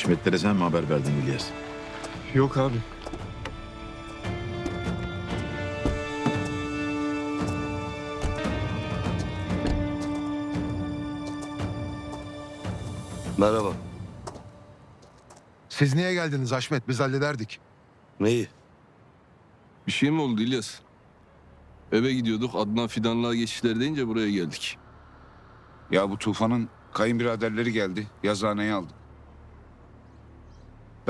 Haşmetlere sen mi haber verdin İlyas? Yok abi. Merhaba. Siz niye geldiniz Haşmet? Biz hallederdik. Neyi? Bir şey mi oldu İlyas? Eve gidiyorduk Adnan Fidanlığa geçişler deyince buraya geldik. Ya bu Tufan'ın kayınbiraderleri geldi. Yazıhaneyi aldı.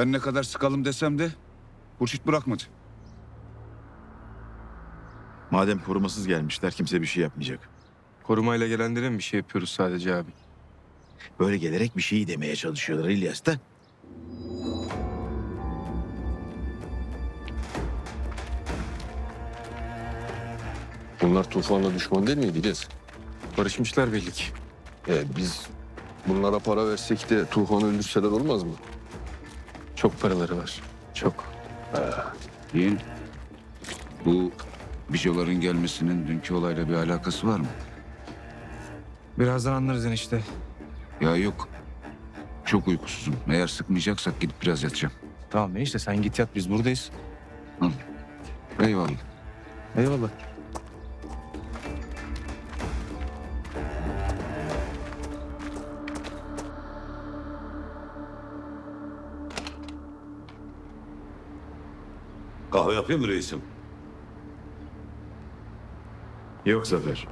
Ben ne kadar sıkalım desem de Hurşit bırakmadı. Madem korumasız gelmişler kimse bir şey yapmayacak. Korumayla gelenlere mi bir şey yapıyoruz sadece abi? Böyle gelerek bir şey demeye çalışıyorlar İlyas da. Bunlar Tufan'la düşman değil miydi İlyas? Barışmışlar belli ki. E, biz bunlara para versek de Tufan'ı öldürseler olmaz mı? Çok paraları var. Çok. Yiyin. Bu bijoların gelmesinin dünkü olayla bir alakası var mı? Birazdan anlarız enişte. Ya yok. Çok uykusuzum. Eğer sıkmayacaksak gidip biraz yatacağım. Tamam enişte sen git yat biz buradayız. Eyvallah. Eyvallah. Kahve yapayım mı reisim? Yok Zafer.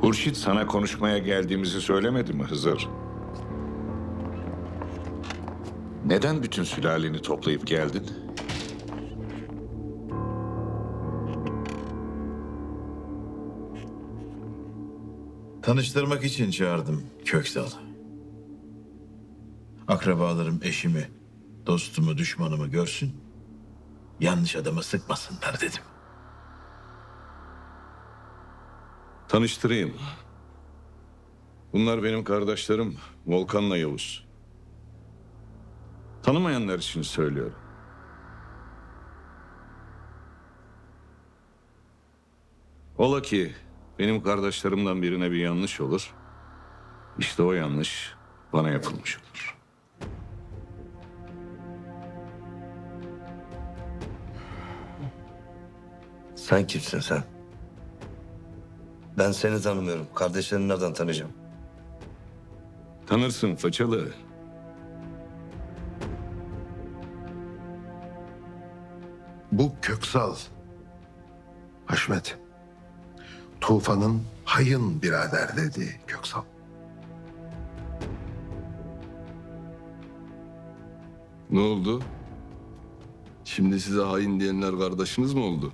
Hurşit sana konuşmaya geldiğimizi söylemedi mi Hızır? Neden bütün sülaleni toplayıp geldin? Tanıştırmak için çağırdım Köksal. Akrabalarım eşimi, dostumu, düşmanımı görsün. Yanlış adama sıkmasınlar dedim. Tanıştırayım. Bunlar benim kardeşlerim Volkan'la Yavuz. Tanımayanlar için söylüyorum. Ola ki benim kardeşlerimden birine bir yanlış olur. İşte o yanlış bana yapılmış olur. Sen kimsin sen? Ben seni tanımıyorum. Kardeşlerini nereden tanıyacağım? Tanırsın façalı. Bu Köksal. Haşmet. Tufan'ın hayın birader dedi Köksal. Ne oldu? Şimdi size hain diyenler kardeşiniz mi oldu?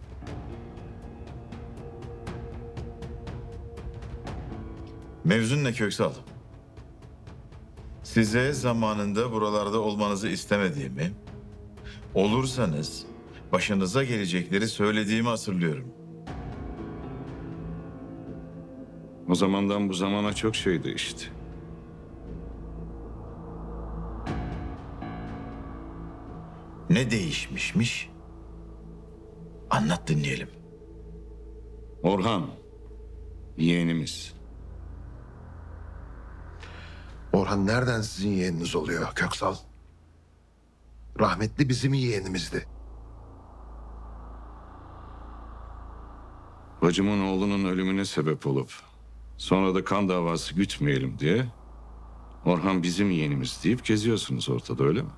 Mevzun ne Köksal? Size zamanında buralarda olmanızı istemediğimi, olursanız başınıza gelecekleri söylediğimi hatırlıyorum. O zamandan bu zamana çok şey değişti. Ne değişmişmiş? Anlat dinleyelim. Orhan, yeğenimiz. Orhan nereden sizin yeğeniniz oluyor Köksal? Rahmetli bizim yeğenimizdi. Bacımın oğlunun ölümüne sebep olup sonra da kan davası gütmeyelim diye Orhan bizim yeğenimiz deyip geziyorsunuz ortada öyle mi?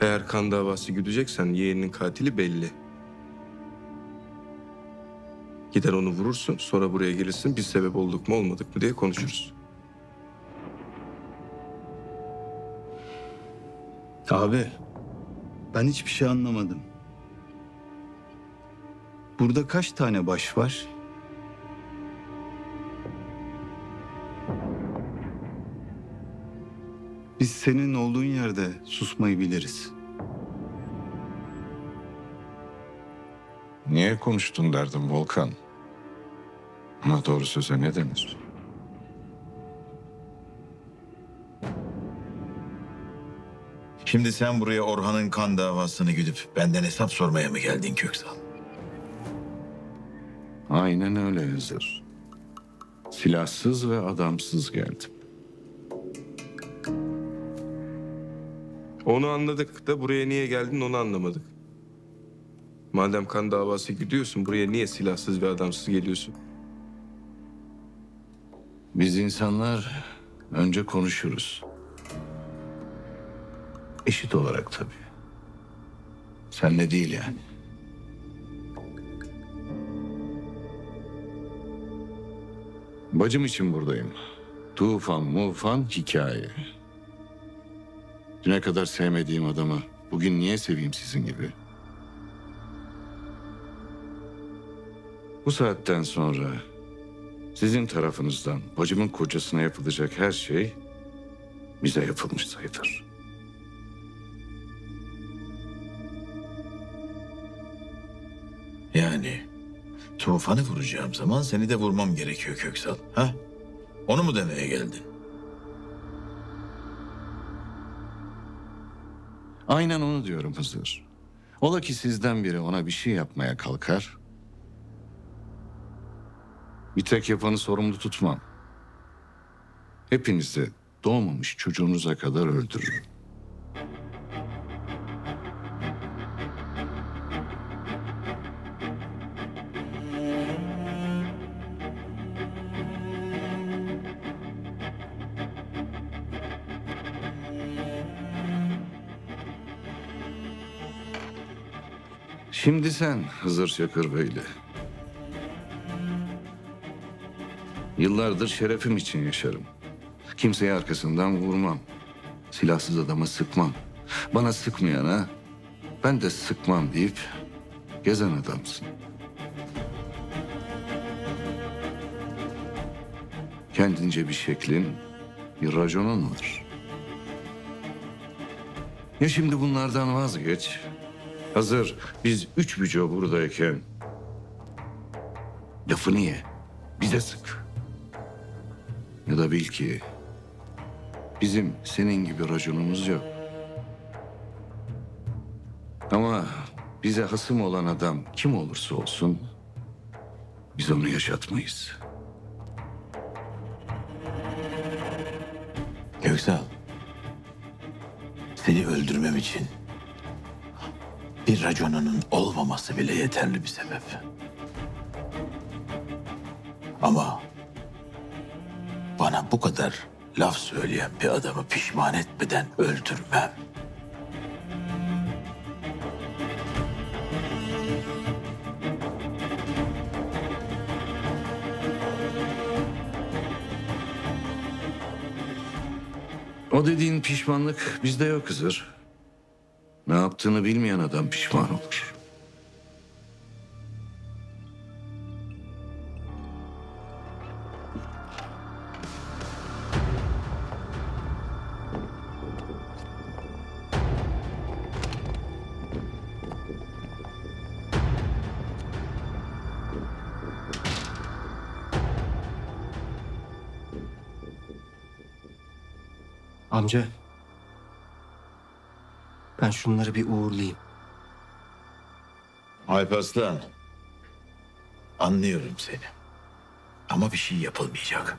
Eğer kan davası güdeceksen yeğeninin katili belli. Gider onu vurursun sonra buraya gelirsin biz sebep olduk mu olmadık mı diye konuşuruz. Abi, ben hiçbir şey anlamadım. Burada kaç tane baş var? Biz senin olduğun yerde susmayı biliriz. Niye konuştun derdim Volkan. Ama doğru söze ne denir? Şimdi sen buraya Orhan'ın kan davasını güdüp benden hesap sormaya mı geldin Köksal? Aynen öyle Hızır. Silahsız ve adamsız geldim. Onu anladık da buraya niye geldin onu anlamadık. Madem kan davası gidiyorsun buraya niye silahsız ve adamsız geliyorsun? Biz insanlar önce konuşuruz. Eşit olarak tabii. Sen ne değil yani. Bacım için buradayım. Tufan, mufan, hikaye. Düne kadar sevmediğim adamı bugün niye seveyim sizin gibi? Bu saatten sonra sizin tarafınızdan bacımın kocasına yapılacak her şey bize yapılmış sayılır. Yani tufanı vuracağım zaman seni de vurmam gerekiyor Köksal. Ha? Onu mu demeye geldin? Aynen onu diyorum Hızır. Ola ki sizden biri ona bir şey yapmaya kalkar. Bir tek yapanı sorumlu tutmam. Hepinizi doğmamış çocuğunuza kadar öldürürüm. Şimdi sen Hızır Çakırbeyli. Yıllardır şerefim için yaşarım. Kimseyi arkasından vurmam. Silahsız adama sıkmam. Bana sıkmayana ben de sıkmam deyip gezen adamsın. Kendince bir şeklin, bir raconun var. Ya şimdi bunlardan vazgeç. Hazır biz üç büco buradayken lafını ye, bize sık. Ya da bil ki bizim senin gibi raconumuz yok. Ama bize hasım olan adam kim olursa olsun biz onu yaşatmayız. Köksal. Seni öldürmem için bir raconunun olmaması bile yeterli bir sebep. Ama bana bu kadar laf söyleyen bir adamı pişman etmeden öldürmem. O dediğin pişmanlık bizde yok Hızır. Ne yaptığını bilmeyen adam pişman olur. Amca. Ben şunları bir uğurlayayım. Alparslan. Anlıyorum seni. Ama bir şey yapılmayacak.